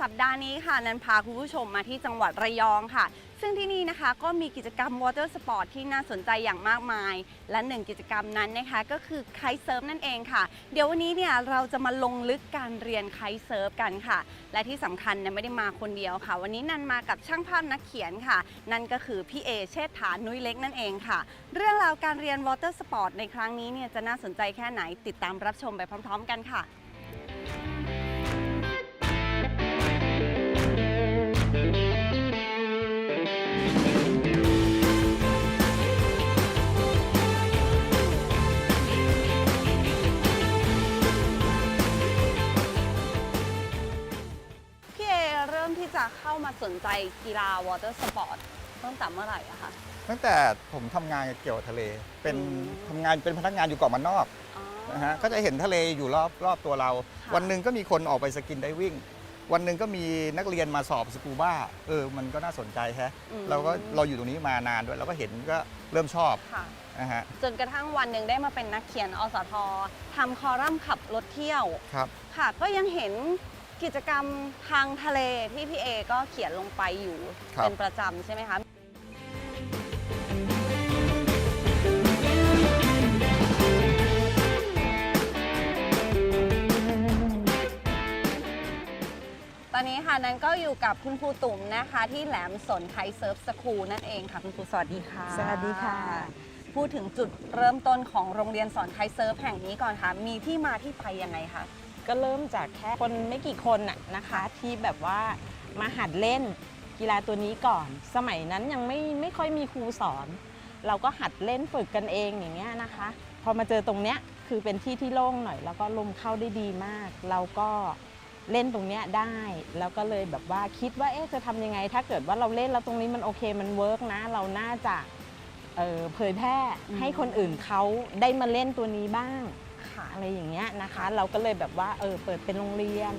สัปดาห์นี้ค่ะนันพาคุณผู้ชมมาที่จังหวัดระยองค่ะ ซึ่งที่นี่นะคะก็มีกิจกรรมวอเตอร์สปอร์ตที่น่าสนใจอย่างมากมาย และหนึ่งกิจกรรมนั้นนะคะก็คือไคเซิร์ฟนั่นเองค่ะ เดี๋ยววันนี้เนี่ยเราจะมาลงลึกการเรียนไคเซิร์ฟกันค่ะ และที่สำคัญเนี่ยไม่ได้มาคนเดียวค่ะ วันนี้นันมากับช่างภาพนักเขียนค่ะ นั่นก็คือพี่เอเชษฐานุ้ยเล็กนั่นเองค่ะ เรื่องราวการเรียนวอเตอร์สปอร์ตในครั้งนี้เนี่ยจะน่าสนใจแค่ไหนติดตามรับชมไปพร้อม ๆ กันค่ะ จะเข้ามาสนใจกีฬาวอเตอร์สปอร์ตตั้งแต่เมื่อไหร่อะคะ ตั้งแต่ผมทำงานเกี่ยวกับทะเล เป็นอืม ทำงานเป็นพนักงานอยู่เกาะมันนอกอ๋อ นะฮะก็จะเห็นทะเลอยู่รอบรอบตัวเราค่ะวันหนึ่งก็มีคนออกไปสกินไดวิ่ง วันหนึ่งก็มีนักเรียนมาสอบสกูบ้าเออมันก็น่าสนใจแฮะอืมเราก็เราอยู่ตรงนี้มานานด้วยเราก็เห็นก็เริ่มชอบค่ะ นะฮะจนกระทั่งวันหนึ่งได้มาเป็นนักเขียนอสททำคอลัมน์ขับรถเที่ยว ครับ ค่ะ ก็ยังเห็น กิจกรรมทางทะเลที่พี่เอก็เขียนลงไปอยู่ครับ เป็นประจำใช่ไหมคะ ตอนนี้ค่ะนั้นก็อยู่กับคุณครูตุ่มนะคะ ที่แหลมสนไทยเซิร์ฟสคูลนั่นเองค่ะ คุณครูสวัสดีค่ะ สวัสดีค่ะ พูดถึงจุดเริ่มต้นของโรงเรียนสอนไทยเซิร์ฟแห่งนี้ก่อนค่ะ มีที่มาที่ไปยังไงคะ ก็เริ่มจากแค่คนไม่กี่คนน่ะนะคะที่แบบว่ามาหัดเล่นกีฬาตัวนี้ก่อน สมัยนั้นยังไม่ไม่ค่อยมีครูสอน เราก็หัดเล่นฝึกกันเองอย่างเงี้ยนะคะ พอมาเจอตรงเนี้ยคือเป็นที่ที่โล่งหน่อย แล้วก็ลมเข้าได้ดีมาก เราก็เล่นตรงเนี้ยได้ แล้วก็เลยแบบว่าคิดว่าเอ๊ะจะทำยังไง ถ้าเกิดว่าเราเล่นแล้วตรงนี้มันโอเคมันเวิร์กนะ เราน่าจะเเผยแพร่ให้คนอื่นเขาได้มาเล่นตัวนี้บ้าง อะไรอย่างเงี้ยนะคะ เราก็เลยแบบว่าเออเปิดเป็นโรงเรียน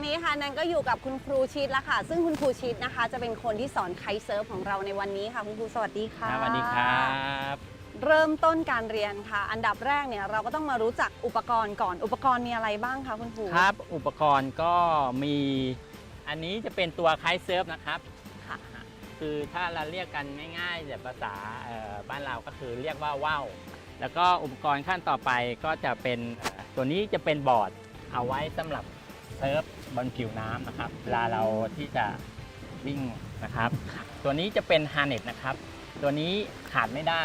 ตอนนี้ค่ะนันก็อยู่กับคุณครูชิดแล้วค่ะ ซึ่งคุณครูชิดนะคะ จะเป็นคนที่สอนไคท์เซิร์ฟของเราในวันนี้ค่ะคุณครูสวัสดีค่ะ สวัสดีครับ เริ่มต้นการเรียนค่ะ อันดับแรกเนี่ยเราก็ต้องมารู้จักอุปกรณ์ก่อน อุปกรณ์มีอะไรบ้างคะคุณครูครับ อุปกรณ์ก็มีอันนี้จะเป็นตัวคล้ายเซิร์ฟนะครับ ค่ะ คือถ้าเราเรียกกันง่ายๆแบบภาษาเอ่อบ้านเราก็คือเรียกว่าว่าวแล้วก็อุปกรณ์ขั้นต่อไปก็จะเป็นเอ่อตัวนี้จะเป็นบอร์ดเอาไว้สำหรับเซิร์ฟ บนผิวน้ำนะครับเวลาเราที่จะวิ่งนะครับ ตัวนี้จะเป็นฮาร์เน็ตนะครับ ตัวนี้ขาดไม่ได้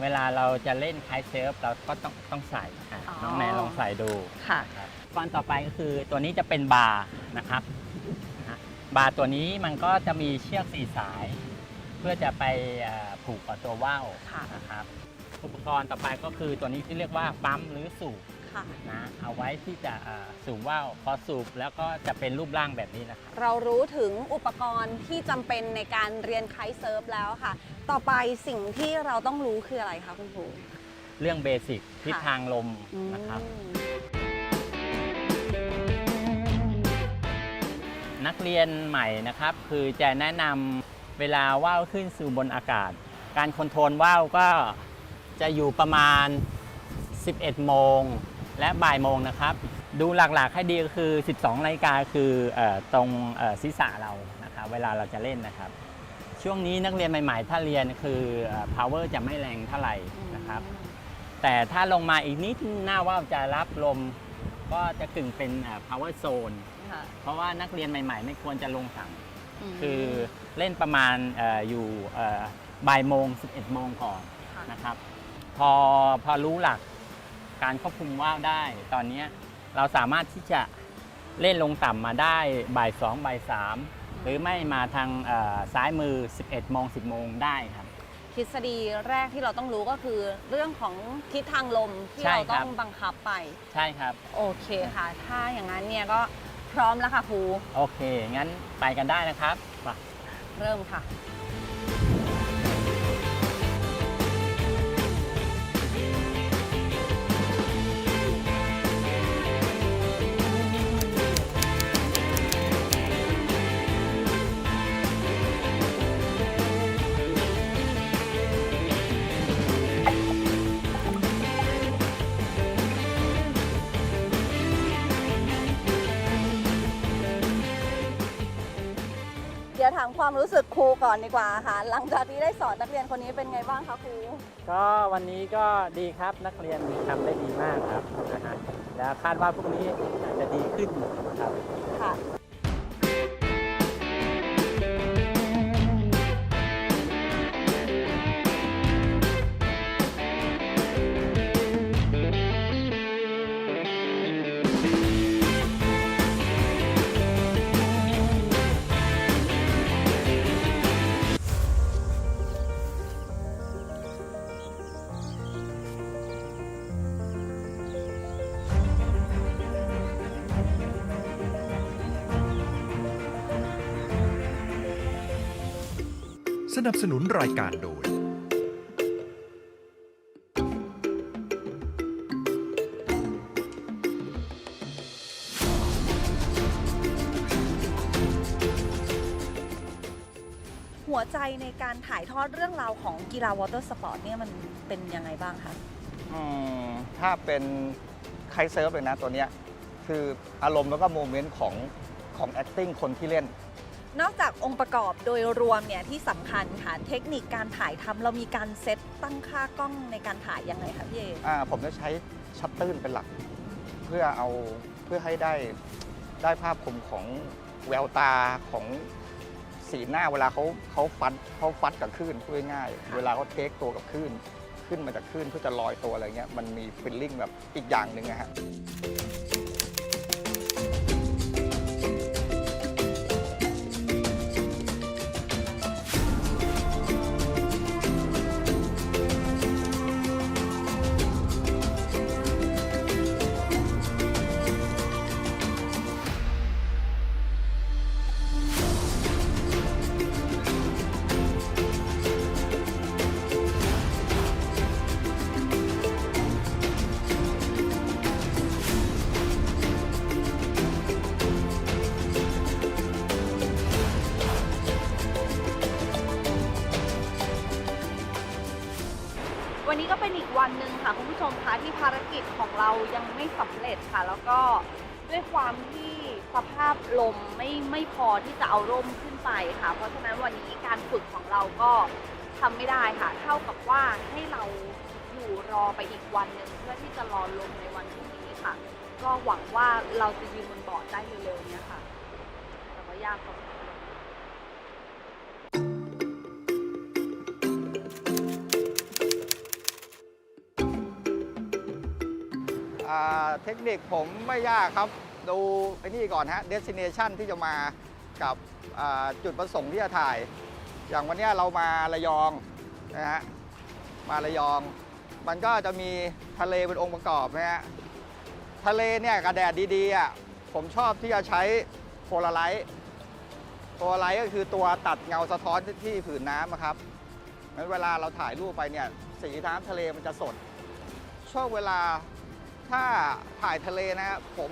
เวลาเราจะเล่นคล้ายเซิร์ฟเราก็ต้องต้องใส่อะอ๋อ น้องแนนลองใส่ดูค่ะฟันต่อไปก็คือตัวนี้จะเป็นบาร์นะครับนะฮะบาร์ตัวนี้มันก็จะมีเชือกสี่สาย เพื่อจะไปเอ่อผูกกับตัวว่าวค่ะ นะครับ อุปกรณ์ต่อไปก็คือตัวนี้ที่เรียกว่าปั๊มหรือสูบ ค่ะ นะเอาไว้ที่จะเอ่อสูบว่าวพอสูบแล้วก็จะเป็นรูปร่างแบบนี้นะครับ เรารู้ถึงอุปกรณ์ที่จำเป็นในการเรียนไคท์เซิร์ฟแล้วค่ะ ต่อไปสิ่งที่เราต้องรู้คืออะไรคะคุณครู เรื่องเบสิกทิศทางลมอืมนะครับนักเรียนใหม่นะครับ คือจะแนะนำเวลาว่าวขึ้นสู่บนอากาศ การคอนโทรลว่าวก็จะอยู่ประมาณ 11 โมง และบ่ายโมงนะครับ ดูหลักๆให้ดีก็คือ 12นาฬิกาคือเออตรงเอ่อศีรษะเรานะครับเวลาเราจะเล่นนะครับ ช่วงนี้นักเรียนใหม่ ๆ ถ้าเรียนคือเอ่อ power จะไม่แรงเท่าไหร่นะครับ แต่ถ้าลงมาอีกนิดหน้าว่าวจะรับลมก็จะกึ่งเป็นเอ่อ power zone ค่ะเพราะว่านักเรียนใหม่ ๆ ไม่ควรจะลงต่ำมคือเล่นประมาณเอออยู่เอ่อบ่ายโมง 11 โมงก่อนค่ะนะครับ พอพอรู้หลัก การควบคุมว่าวได้ ตอนเนี้ยเราสามารถที่จะเล่นลงต่ำมาได้บ่าย2บ่าย3หรือไม่มาทางเอ่อซ้ายมือ 11โมง10โมงได้ครับ ทฤษฎีแรกที่เราต้องรู้ก็คือเรื่องของทิศทางลมที่ใช่เราครัต้บองบังคับไปใช่ครับ โอเคค่ะ ถ้าอย่างนั้นเนี่ยก็พร้อมแล้วค่ะครูโอเค งั้นไปกันได้นะครับไปเริ่มค่ะ ความรู้สึกครูก่อนดีกว่าค่ะ หลังจากที่ได้สอนนักเรียนคนนี้เป็นไงบ้างคะครู ก็วันนี้ก็ดีครับนักเรียนทำได้ดีมากครับนะฮะแล้วคาดว่าพรุ่งนี้อาจจะดีขึ้นครับ ค่ะ นับสนุนรายการโดย หัวใจในการถ่ายทอดเรื่องราวของกีฬาวอเตอร์สปอร์ตเนี่ยมันเป็นยังไงบ้างคะอืมถ้าเป็นไคเซิร์ฟเลยนะตัวเนี้ยคืออารมณ์แล้วก็โมเมนต์ของของ acting คนที่เล่น นอกจากองค์ประกอบโดยรวมเนี่ยที่สำคัญค่ะเทคนิคการถ่ายทำเรามีการเซตตั้งค่ากล้องในการถ่ายยังไงคะพี่เออ่าผมจะใช้ชัตเตอร์เป็นหลัก เพื่อเอาเพื่อให้ได้ได้ภาพคมของแววตาของสีหน้าเวลาเขาเขาฟัดเขาฟัดกับคลื่นพูดง่ายๆเวลาเขาเทคตัวกับคลื่นขึ้นมาจากคลื่นเพื่อจะลอยตัวอะไรเงี้ยมันมีฟิลลิ่งแบบอีกอย่างหนึ่งนะฮะ เป็นอีกวันหนึ่งค่ะคุณผู้ชมคะที่ภารกิจของเรายังไม่สำเร็จค่ะ แล้วก็ด้วยความที่สภาพลมไม่ไม่พอที่จะเอาร่มขึ้นไปค่ะ เพราะฉะนั้นวันนี้การฝึกของเราก็ทำไม่ได้ค่ะเท่ากับว่าให้เราอยู่รอไปอีกวันหนึ่งเพื่อที่จะรอลมในวันพรุ่งนี้ค่ะ ก็หวังว่าเราจะยืนบนบอร์ดได้เร็วๆเนี้ยค่ะ แต่ว่ายากพอ เทคนิคผมไม่ยากครับ ดูไอ้นี่ก่อนฮะ destination ที่จะมากับจุดประสงค์ที่จะถ่าย อย่างวันนี้เรามาระยองนะฮะมาระยอง มันก็จะมีทะเลเป็นองค์ประกอบนะฮะทะเลเนี่ยกระแดดดีๆอะผมชอบที่จะใช้โพลาไรต์โพลาไรต์ก็คือตัวตัดเงาสะท้อนที่ผืนน้ำอะครับงั้นเวลาเราถ่ายรูปไปเนี่ยสีน้ำทะเลมันจะสดช่วงเวลา ถ้าถ่ายทะเลนะครับผม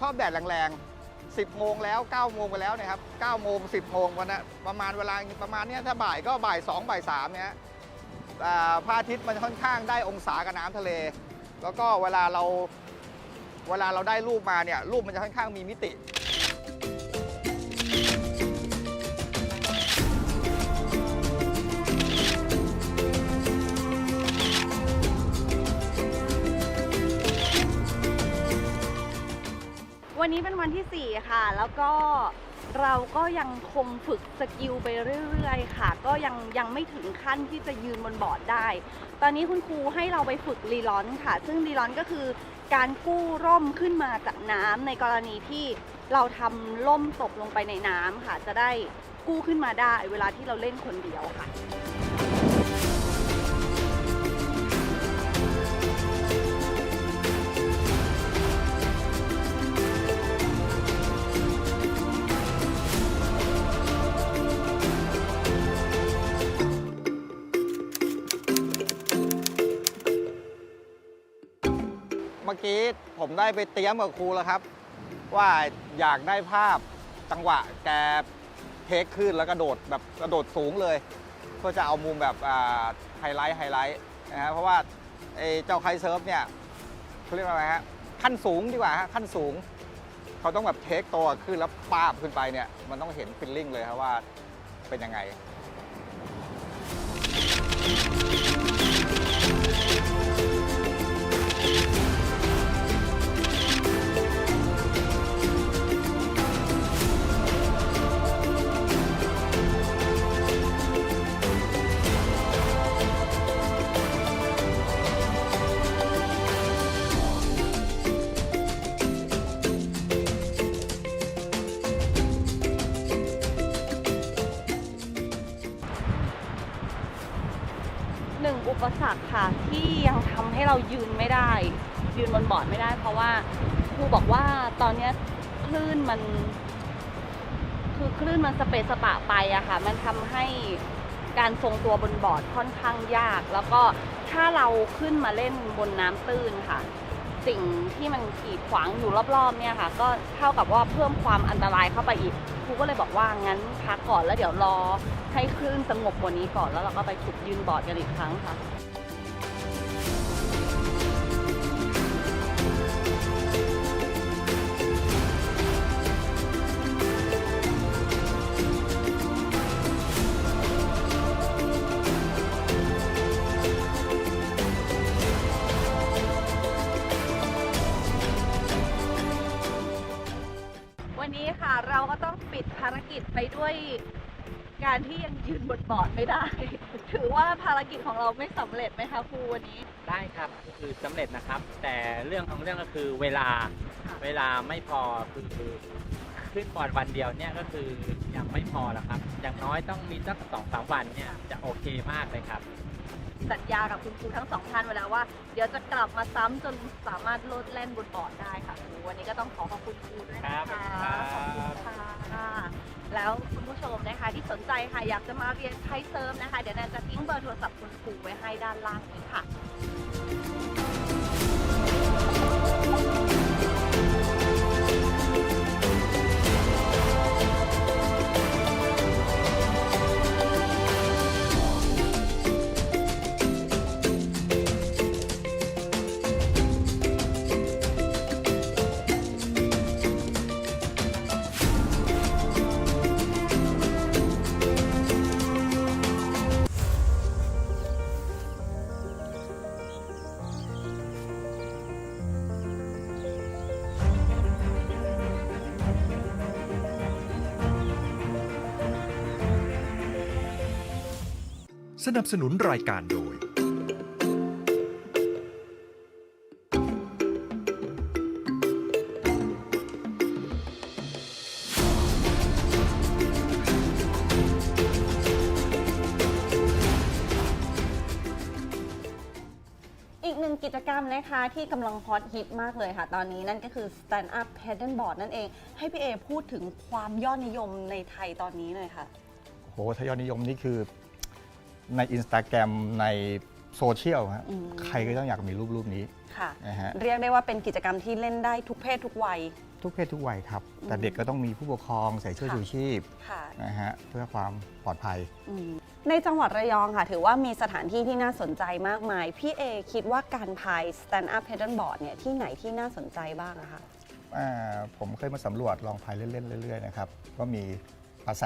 ชอบแดดแรงๆ 10 โมงแล้ว 9 โมงไปแล้วเนะครับ 9 โมง 10 โมงวันนะประมาณเวลาประมาณเนี้ยถ้าบ่ายก็บ่าย 2 บ่าย3เนี่ยอ่พระอาทิตย์มันค่อนข้างได้องศากับน้ำทะเล แล้วก็เวลาเราเวลาเราได้รูปมาเนี่ยรูปมันจะค่อนข้างมีมิติ วันนี้เป็นวันที่ 4 ค่ะ แล้วก็เราก็ยังคงฝึกสกิลไปเรื่อยๆ ค่ะ ก็ยังยังไม่ถึงขั้นที่จะยืนบนบอร์ดได้ ตอนนี้คุณครูให้เราไปฝึกรีลอนค่ะ ซึ่งรีลอนก็คือการกู้ร่มขึ้นมาจากน้ำในกรณีที่เราทำล่มตกลงไปในน้ำค่ะ จะได้กู้ขึ้นมาได้เวลาที่เราเล่นคนเดียวค่ะ กี้ผมได้ไปเตรียมกับครูแล้วครับ ว่าอยากได้ภาพจังหวะแกเทคขึ้นแล้วกระโดดแบบกระโดดสูงเลยเพื่อจะเอามุมแบบไฮไลท์ไฮไลท์นะฮะเพราะว่าไอ้เจ้าไคเซิร์ฟเนี่ยเขาเรียกว่าอะไรฮะขั้นสูงดีกว่าฮะขั้นสูง เขาต้องแบบเทคตัวขึ้นแล้วป้าบขึ้นไปเนี่ยมันต้องเห็นฟิลลิ่งเลยครับว่าเป็นยังไง ปสรรคค่ะที่ยังทำให้เรายืนไม่ได้ ยืนบนบอร์ดไม่ได้ เพราะว่าครูบอกว่าตอนเนี้ยคลื่นมัน คือคลื่นมันสเปซสปะไปอะค่ะ มันทำให้การทรงตัวบนบอร์ดค่อนข้างยาก แล้วก็ถ้าเราขึ้นมาเล่นบนน้ำตื้นค่ะ สิ่งที่มันกีดขวางอยู่รอบๆเนี่ยค่ะ ก็เท่ากับว่าเพิ่มความอันตรายเข้าไปอีก รูก็เลยบอกว่างั้นพักก่อนแล้วเดี๋ยวรอให้คลื่นสงบกว่านี้ก่อนแล้วเราก็ไปฝึกยืนบอร์ดกันอีกครั้งค่ะ ภารกิจไปด้วยการที่ยังยืนบนบอร์ดไม่ได้ ถือว่าภารกิจของเราไม่สำเร็จไหมคะครูวันนี้ ได้ครับคือสำเร็จนะครับ แต่เรื่องของเรื่องก็คือเวลาค่ะเวลาไม่พอคือขึ้นบอร์ดวันเดียวเนี่ยก็คือยังไม่พอแล้วครับ อย่างน้อยต้องมีสักสองสามวันเนี่ยจะโอเคมากเลยครับ สัญญากับคุณครูทั้งสองท่านไว้แล้วว่า เดี๋ยวจะกลับมาซ้ำจนสามารถโลดแล่นบนบอร์ดได้ค่ะครูวันนี้ก็ต้องขอขอบคุณครูด้วยนะคะครับขอบคุณค่ะแล้วคุณผู้ชมนะคะที่สนใจค่ะอยากจะมาเรียนไทยเซิร์ฟนะคะ เดี๋ยวแนนจะทิ้งเบอร์โทรศัพท์คุณครูไว้ให้ด้านล่างนี้ค่ะ สนับสนุนรายการโดย อีกหนึ่งกิจกรรมนะคะที่กำลังฮอตฮิตมากเลยค่ะ ตอนนี้นั่นก็คือ stand up paddleboard นั่นเอง ให้พี่เอพูดถึงความยอดนิยมในไทยตอนนี้เลยค่ะ โหทายอดนิยมนี่คือ ในอินสตาแกรมในโซเชียลฮะอืม ใครก็ต้องอยากมีรูปรูปนี้ค่ะ นะฮะเรียกได้ว่าเป็นกิจกรรมที่เล่นได้ทุกเพศทุกวัย ทุกเพศทุกวัยครับ แต่เด็กก็ต้องมีผู้ปกครองใส่เสื้อค่ะ ชูชีพค่ะ นะฮะเพื่อความปลอดภัย อืมในจังหวัดระยองค่ะ ถือว่ามีสถานที่ที่น่าสนใจมากมาย พี่เอคิดว่าการพาย stand up paddleboard เนี่ยที่ไหนที่น่าสนใจบ้างอะคะ อ่าผมเคยมาสำรวจลองพายเล่นๆเรื่อยๆนะครับ ก็มี ประแส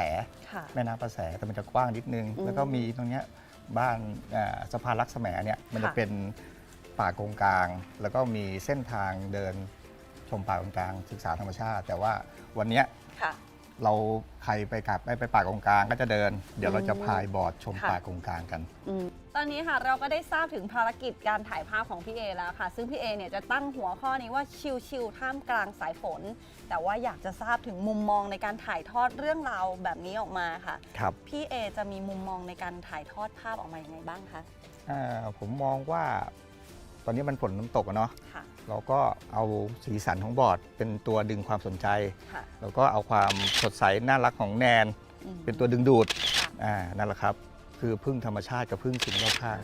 ค่ะ แม่น้ำประแสแต่มันจะกว้างนิดนึง อืมแล้วก็มีตรงเนี้ยบ้านอ่าสะพานลักษแมเนี่ยมันจะค่ะ เป็นป่าโกงกลาง แล้วก็มีเส้นทางเดินชมป่าโกงกลางศึกษาธรรมชาติ แต่ว่าวันเนี้ยค่ะ เราใครไปกลับไปไปป่าโกงกลางก็จะเดิน เดี๋ยวเราจะอืมพายบอร์ดชมค่ะ ป่าโกงกลางกัน อืมตอนนี้ค่ะเราก็ได้ทราบถึงภารกิจการถ่ายภาพของพี่เอแล้วค่ะ ซึ่งพี่เอเนี่ยจะตั้งหัวข้อนี้ว่าชิลๆท่ามกลางสายฝน แต่ว่าอยากจะทราบถึงมุมมองในการถ่ายทอดเรื่องราวแบบนี้ออกมาค่ะ ครับ พี่เอจะมีมุมมองในการถ่ายทอดภาพออกมาอย่างไงบ้างคะ อ่าผมมองว่า ตอนนี้มันฝนน้ำตกอะเนาะค่ะ เราก็เอาสีสันของบอร์ด เป็นตัวดึงความสนใจ ค่ะ แล้วก็เอาความสดใสน่ารักของแนน อืม เป็นตัวดึงดูดค่ะอ่า นั่นแหละครับ คือพึ่งธรรมชาติกับพึ่งสิ่งรอบข้าง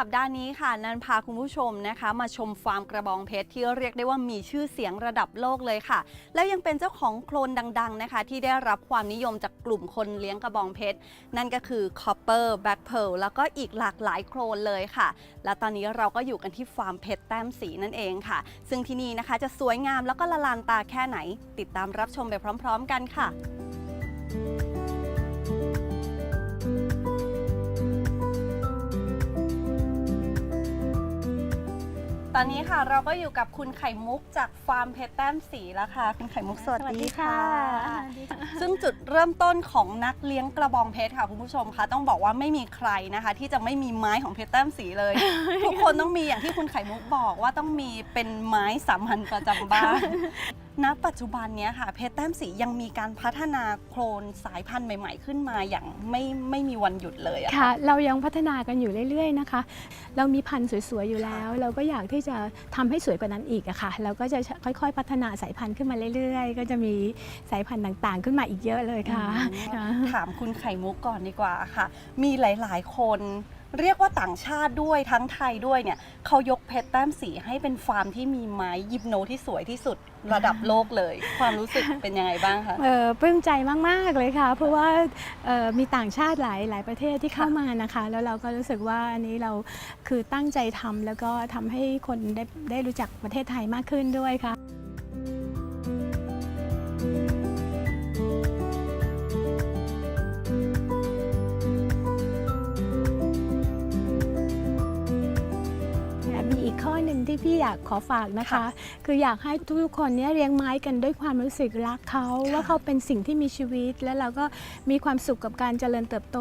สัปดาห์นี้ค่ะ นันพาคุณผู้ชมนะคะ มาชมฟาร์มกระบองเพชรที่เรียกได้ว่ามีชื่อเสียงระดับโลกเลยค่ะ แล้วยังเป็นเจ้าของโคลนดังๆนะคะ ที่ได้รับความนิยมจากกลุ่มคนเลี้ยงกระบองเพชรนั่นก็คือ Copper Black Pearl แล้วก็อีกหลากหลายโคลนเลยค่ะ และตอนนี้เราก็อยู่กันที่ฟาร์มเพชรแต้มสีนั่นเองค่ะ ซึ่งที่นี่นะคะจะสวยงามแล้วก็ละลานตาแค่ไหน ติดตามรับชมไปพร้อม ๆ กันค่ะ ตอนนี้ค่ะเราก็อยู่กับคุณไข่มุกจากฟาร์มเพชรแต้มสีแล้วค่ะ คุณไข่มุกสวัสดีค่ะ ซึ่งจุดเริ่มต้นของนักเลี้ยงกระบองเพชรค่ะคุณผู้ชมคะต้องบอกว่าไม่มีใครนะคะ ที่จะไม่มีไม้ของเพชรแต้มสีเลย ทุกคนต้องมีอย่างที่คุณไข่มุกบอกว่าต้องมีเป็นไม้สามัญประจำบ้าน ณปัจจุบันเนี้ยค่ะ เพชรแต้มสียังมีการพัฒนาโคลนสายพันธุ์ใหม่ ๆ ขึ้นมาอย่างไม่ไม่มีวันหยุดเลยอะค่ะ เรายังพัฒนากันอยู่เรื่อย ๆ นะคะ เรามีพันธุ์สวย ๆ อยู่แล้ว เราก็อยากที่จะทำให้สวยกว่านั้นอีกอะค่ะ เราก็จะค่อย ๆ พัฒนาสายพันธุ์ขึ้นมาเรื่อย ๆ ก็จะมีสายพันธุ์ต่างๆ ขึ้นมาอีกเยอะเลยค่ะอืมค่ะถามคุณไข่มุกก่อนดีกว่าค่ะ มีหลาย ๆ คน เรียกว่าต่างชาติด้วยทั้งไทยด้วยเนี่ยเขายกเพชรแต้มสีให้เป็นฟาร์มที่มีไม้ยิปโนที่สวยที่สุดระดับโลกเลย ความรู้สึกเป็นยังไงบ้างคะเออปลื้มใจมาก ๆ เลยค่ะ เพราะว่าเอ่อมีต่างชาติหลายหลายประเทศที่เข้ามานะคะ แล้วเราก็รู้สึกว่าอันนี้เราคือตั้งใจทำแล้วก็ทำให้คนได้ได้รู้จักประเทศไทยมากขึ้นด้วยค่ะ ที่พี่อยากขอฝากนะคะ คืออยากให้ทุกๆคนเนี่ยเลี้ยงไม้กันด้วยความรู้สึกรักเขาว่าเขาเป็นสิ่งที่มีชีวิต แล้วเราก็มีความสุขกับการเจริญเติบโต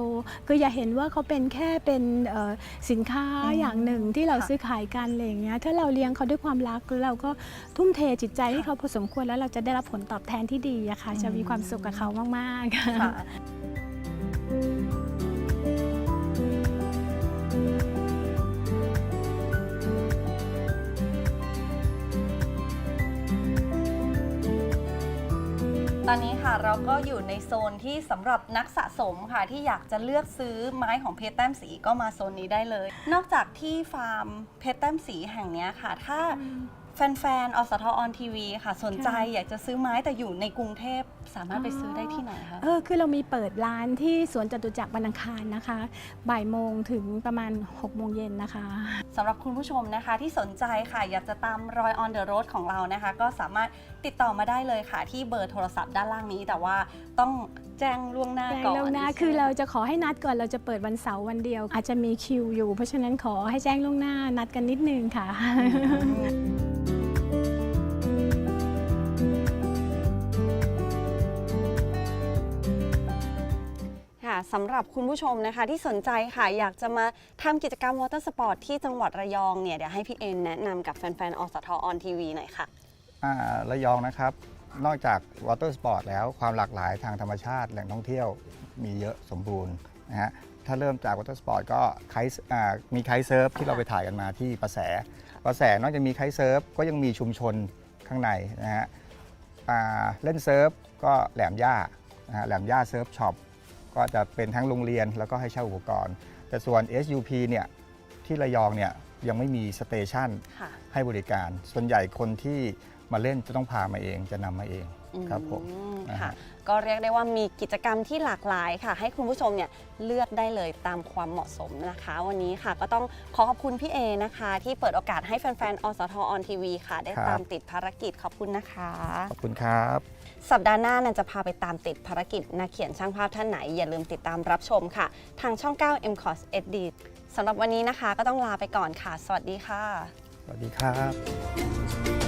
คืออย่าเห็นว่าเขาเป็นแค่เป็นเอ่อสินค้าอืมอย่างหนึ่งที่เราค่ะซื้อขายกันอะไรอย่างเงี้ยถ้าเราเลี้ยงเขาด้วยความรักแล้วเราก็ทุ่มเทจิตใจให้เขาพอสมควรแล้วเราจะได้รับผลตอบแทนที่ดีอะค่ะจะมีความสุขกับเขามากๆค่ะ ตอนนี้ค่ะเราก็อยู่ในโซนที่สำหรับนักสะสมค่ะที่อยากจะเลือกซื้อไม้ของเพชรแต้มสีก็มาโซนนี้ได้เลย นอกจากที่ฟาร์มเพชรแต้มสีแห่งเนี้ยค่ะ ถ้า แฟนๆ อสทออนทีวีค่ะ สนใจค่ะอยากจะซื้อไม้แต่อยู่ในกรุงเทพสามารถไปซื้อได้ที่ไหนคะ เออคือเรามีเปิดร้านที่สวนจตุจักรวันอังคารนะคะบ่ายโมงถึงประมาณ6โมงเย็นนะคะสำหรับคุณผู้ชมนะคะที่สนใจค่ะ อยากจะตามรอย on the road ของเรานะคะ ก็สามารถติดต่อมาได้เลยค่ะ ที่เบอร์โทรศัพท์ด้านล่างนี้ แต่ว่าต้องแจ้งล่วงหน้าแจ้งก่อนล่วงหน้าใช่ไหมคือเราจะขอให้นัดก่อนเราจะเปิดวันเสาร์วันเดียว อาจจะมีคิวอยู่ เพราะฉะนั้นขอให้แจ้งล่วงหน้านัดกันนิดนึงค่ะ สำหรับคุณผู้ชมนะคะที่สนใจค่ะ อยากจะมาทำกิจกรรมวอเตอร์สปอร์ตที่จังหวัดระยองเนี่ยเดี๋ยวให้พี่เอ็นแนะนำกับแฟนๆอสทออนทีวีหน่อยค่ะ อ่าระยองนะครับ นอกจากวอเตอร์สปอร์ตแล้วความหลากหลายทางธรรมชาติแหล่งท่องเที่ยวมีเยอะสมบูรณ์นะฮะถ้าเริ่มจากวอเตอร์สปอร์ตก็ไคท์อ่ามีไคท์เซิร์ฟที่เราไปถ่ายกันมาที่ประแสประแสนอกจากมีไคท์เซิร์ฟก็ยังมีชุมชนข้างในนะฮะอ่าเล่นเซิร์ฟก็แหลมย่านะฮะแหลมย่าเซิร์ฟช็อป ก็จะเป็นทั้งโรงเรียนแล้วก็ให้เช่าอุปกรณ์ แต่ส่วน SUP เนี่ยที่ระยองเนี่ยยังไม่มีสเตชันค่ะให้บริการ ส่วนใหญ่คนที่มาเล่นจะต้องพามาเองจะนำมาเอง ครับผม อืมนะฮะค่ะก็เรียกได้ว่ามีกิจกรรมที่หลากหลายค่ะ ให้คุณผู้ชมเนี่ยเลือกได้เลยตามความเหมาะสมนะคะ วันนี้ค่ะก็ต้องขอขอบคุณพี่เอนะคะ ที่เปิดโอกาสให้แฟนๆอสทออนทีวีค่ะ ได้ครับ ตามติดภารกิจขอบคุณนะคะ ขอบคุณครับ สัปดาห์หน้านันจะพาไปตามติดภารกิจนักเขียนช่างภาพท่านไหน อย่าลืมติดตามรับชมค่ะ ทางช่อง 9 m c o s HD สำหรับวันนี้นะคะ ก็ต้องลาไปก่อนค่ะ สวัสดีค่ะ สวัสดีครับ